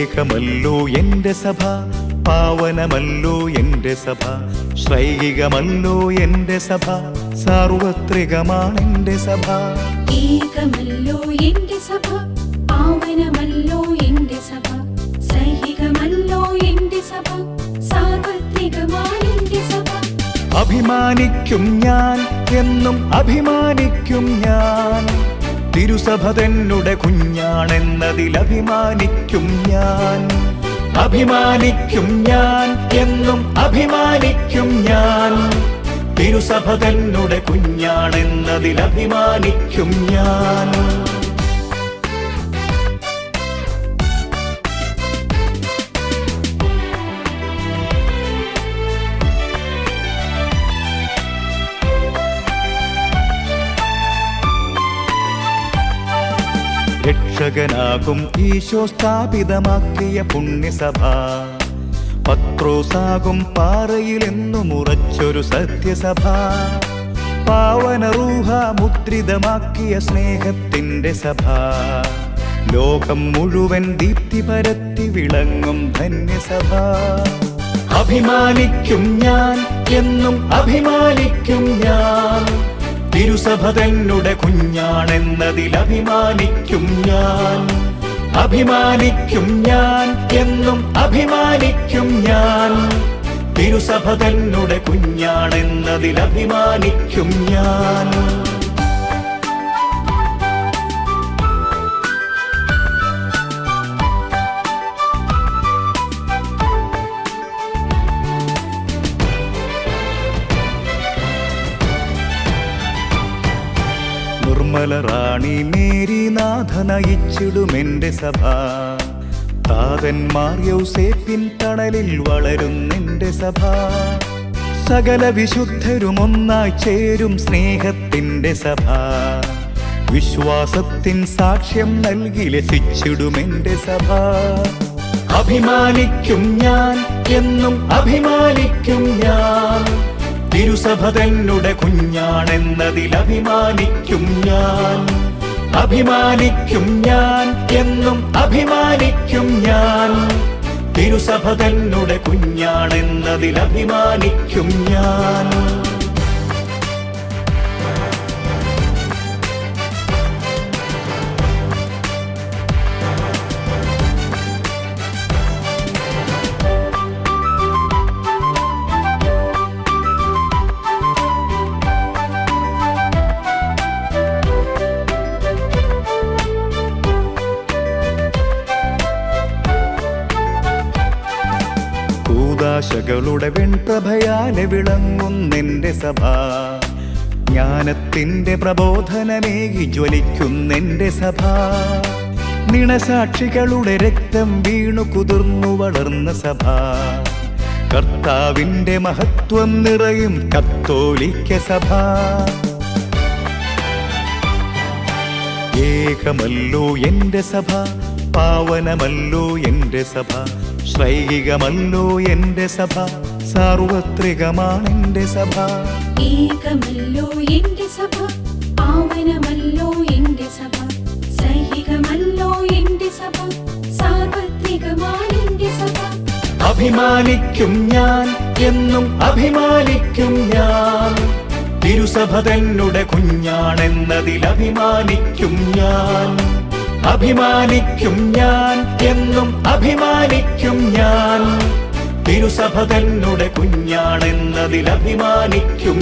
ഏകമല്ലോ എന്റെ സഭ പാവനമല്ലോ എന്റെ സഭ ശ്രൈകികമല്ലോ എന്റെ സഭ സാർവത്രികമാണ് എന്റെ സഭ. ഏകമല്ലോ എന്റെ സഭ പാവനമല്ലോ എന്റെ സഭ സൈഹികമല്ലോ എന്റെ സഭ സാർവത്രികമാണ് എന്റെ സഭ. അഭിമാനിക്കും ഞാൻ എന്നും അഭിമാനിക്കും ഞാൻ. തിരുസഭ തന്നെ കുഞ്ഞാണെന്നതിൽ അഭിമാനിക്കും ഞാൻ. അഭിമാനിക്കും ഞാൻ എന്നും അഭിമാനിക്കും ഞാൻ. തിരുസഭ തന്നെ കുഞ്ഞാണെന്നതിൽ അഭിമാനിക്കും ഞാൻ. രക്ഷകനാകും ഈശോ സ്ഥാപിതമാക്കിയ പുണ്യസഭ. പത്രോസാകും പാറയിൽ എന്നും മുറച്ചൊരു സത്യസഭ. പാവനറൂഹ മുദ്രിതമാക്കിയ സ്നേഹത്തിന്റെ സഭ. ലോകം മുഴുവൻ ദീപ്തി പരത്തി വിളങ്ങും ധന്യസഭ. അഭിമാനിക്കും ഞാൻ എന്നും അഭിമാനിക്കും ഞാൻ. തിരുസഭ തന്നെ കുഞ്ഞാണെന്നതിൽ അഭിമാനിക്കും ഞാൻ. അഭിമാനിക്കും ഞാൻ എന്നും അഭിമാനിക്കും ഞാൻ. തിരുസഭ തന്നെ കുഞ്ഞാണെന്നതിൽ അഭിമാനിക്കും ഞാൻ. നിർമ്മല റാണി മേരി നാഥ നയിച്ചിടുമെന്റെ സഭ. താതന്മാർ യൗസേപ്പിൻ തണലിൽ വളരുന്നെന്റെ സഭ. സകല വിശുദ്ധരും ഒന്നായി ചേരും സ്നേഹത്തിന്റെ സഭ. വിശ്വാസത്തിൻ സാക്ഷ്യം നൽകി ലസിച്ചിടുമെന്റെ സഭ. അഭിമാനിക്കും ഞാൻ എന്നും അഭിമാനിക്കും ഞാൻ. തിരുസഭ തന്നെ കുഞ്ഞാണെന്നതിൽ അഭിമാനിക്കും ഞാൻ. അഭിമാനിക്കും ഞാൻ എന്നും അഭിമാനിക്കും ഞാൻ. തിരുസഭ തന്നെ കുഞ്ഞാണെന്നതിൽ അഭിമാനിക്കും ഞാൻ. കൂതാശകളുടെ വെൺപ്രഭയാലെ വിളങ്ങുന്നെന്റെ സഭ. ജ്ഞാനത്തിന്റെ പ്രബോധനമേകി ജ്വലിക്കുന്നെന്റെ സഭ. നിണസാക്ഷികളുടെ രക്തം വീണു കുതിർന്നു വളർന്ന സഭ. കർത്താവിന്റെ മഹത്വം നിറയും കത്തോലിക്ക സഭ. ഏകമല്ലോ എന്റെ സഭ. പാവനമല്ലോ എന്റെ സഭ ശ്രൈകികമല്ലോ എന്റെ സഭ സാർവത്രികമാണെന്റെ സഭ. ഏകമല്ലോ എന്റെ സഭ പാവനമല്ലോ എന്റെ സഭ സൈഹികമല്ലോ എന്റെ സഭ സാർവത്രികമാണെന്റെ സഭ. അഭിമാനിക്കും ഞാൻ എന്നും അഭിമാനിക്കും ഞാൻ. തിരുസഭ കുഞ്ഞാണെന്നതിൽ അഭിമാനിക്കും ഞാൻ. അഭിമാനിക്കും ഞാൻ എന്നും അഭിമാനിക്കും ഞാൻ തിരുസഭ കുഞ്ഞാണെന്നതിൽ അഭിമാനിക്കും